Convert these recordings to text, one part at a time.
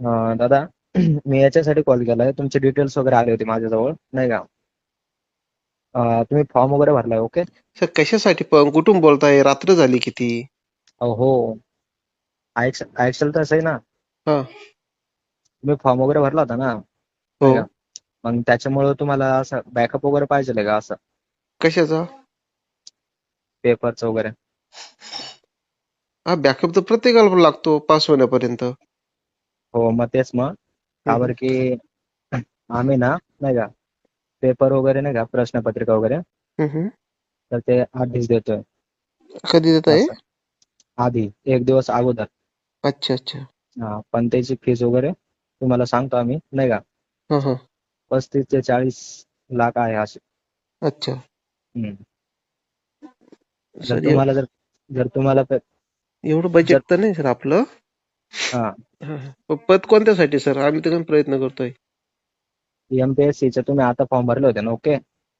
अं, दादा मी याच्यासाठी कॉल केलाय. तुमचे डिटेल्स वगैरे आले होते माझ्याजवळ नाही का? अं, तुम्ही फॉर्म वगैरे भरलाय ओके सर कशासाठी पण? कुठून बोलताय? रात्र झाली किती? हो. ऐकशाल तसं आहे ना. हा. तुम्ही फॉर्म वगैरे भरला होता ना? हो. नाही का? मग त्याच्यामुळे तुम्हाला असं बॅकअप वगैरे पाहिजे का असं? कशाचा? पेपरचं वगैरे. हा बॅकअप तर प्रत्येकाला लागतो पास होण्यापर्यंत. हो मग तेच मग. का बरं की आम्ही ना नाही का पेपर वगैरे नाही का प्रश्नपत्रिका वगैरे हम्म. तर ते आधीच देतोय. कधी देत आहे असं. आधी एक दिवस अगोदर. अच्छा अच्छा. हा पण त्याची फीज वगैरे तुम्हाला सांगतो आम्ही नाही का? हा हा. पस्तीस ते चाळीस लाख आहे असे. अच्छा. हम्म. जर तुम्हाला जर जर तुम्हाला पे- एवढं बजेट तर नाही सर आपलं. हा. हा, हा. पद कोणत्यासाठी सर? आम्ही तर प्रयत्न करतोय. एमपीएससी चे तुम्ही आता फॉर्म भरले होते ना ओके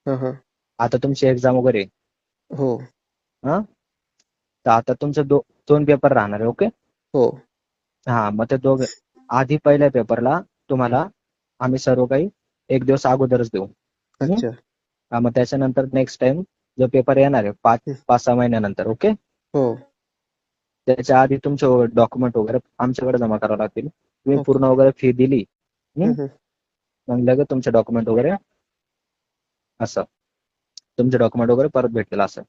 हा हा. आता तुमची एक्झाम वगैरे? आहे. हो? तर आता तुमचे दो दोन पेपर राहणार आहे ओके हो. हा मग ते दोघ आधी पहिल्या पेपरला तुम्हाला आम्ही सर्व काही एक दिवस अगोदरच देऊ. अच्छा. हा मग त्याच्यानंतर नेक्स्ट टाइम जो पेपर येणार आहे पाच. पाच सहा महिन्यानंतर ओके हो. त्याच्या आधी तुमचे डॉक्युमेंट वगैरे आमच्याकडे जमा करावे लागतील. तुम्ही. पूर्ण वगैरे फी दिली. मग लगेच तुमचे डॉक्युमेंट वगैरे असं. तुमचे डॉक्युमेंट वगैरे परत भेटतील असं.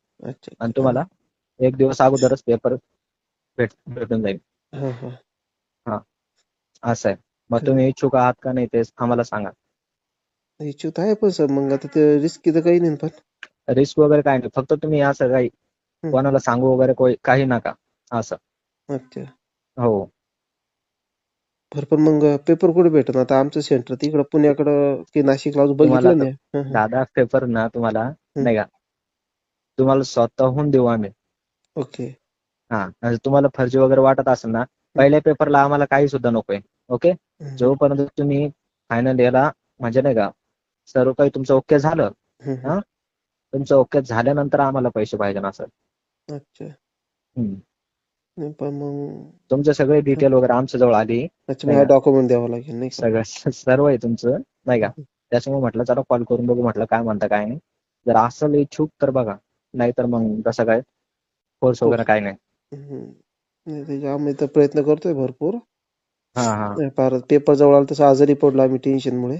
आणि तुम्हाला एक दिवस अगोदरच पेपर भेट भेटून जाईल. हा. असं आहे. मग तुम्ही इच्छुक आहात का नाही ते आम्हाला सांगा. इच्छुक आहे पण सर मग आता ते रिस्की तर काही नाही पण. रिस्क वगैरे काय नाही. फक्त तुम्ही असं काही कोणाला सांगू वगैरे काही नका. असं. अच्छा हो. बरं पण मग पेपर कुठे भेटत आता आमचं सेंटर तिकडं पुण्याकडं की नाशिकला अजून तुम्हाला बघितलं नाही हं, हं. दादा पेपर ना तुम्हाला नाही का? तुम्हाला स्वतःहून देऊ आम्ही. ओके. हा आणि तुम्हाला फर्जी वगैरे वाटत असेल ना पहिल्या पेपरला आम्हाला काही सुद्धा नकोय ओके? हं, जोपर्यंत तुम्ही फायनल याला म्हणजे नाही का सर्व काही तुमचं ओके झालं हं, हं. हा? तुमचं ओके झाल्यानंतर आम्हाला पैसे पाहिजे ना सर. अच्छा. हम्म. नाही पण मग तुमचे सगळे डिटेल वगैरे आमच्या जवळ आली. अच्छा नाही मला का? डॉक्युमेंट द्यावं लागेल नाही सगळं सर्व आहे तुमचं नाही का? त्याच्यामुळे म्हटलं चला कॉल करून बघू म्हटलं काय म्हणता काय नाही. जर असेल इच्छुक तर बघा. नाहीतर मग कसं काय कोर्स वगैरे काय नाही. हं. नाही त्याच्या आम्ही तर प्रयत्न करतोय भरपूर. हा हा. नाही, फार पेपर जवळ आला तसं आजारी पडलो आम्ही टेन्शन मुळे.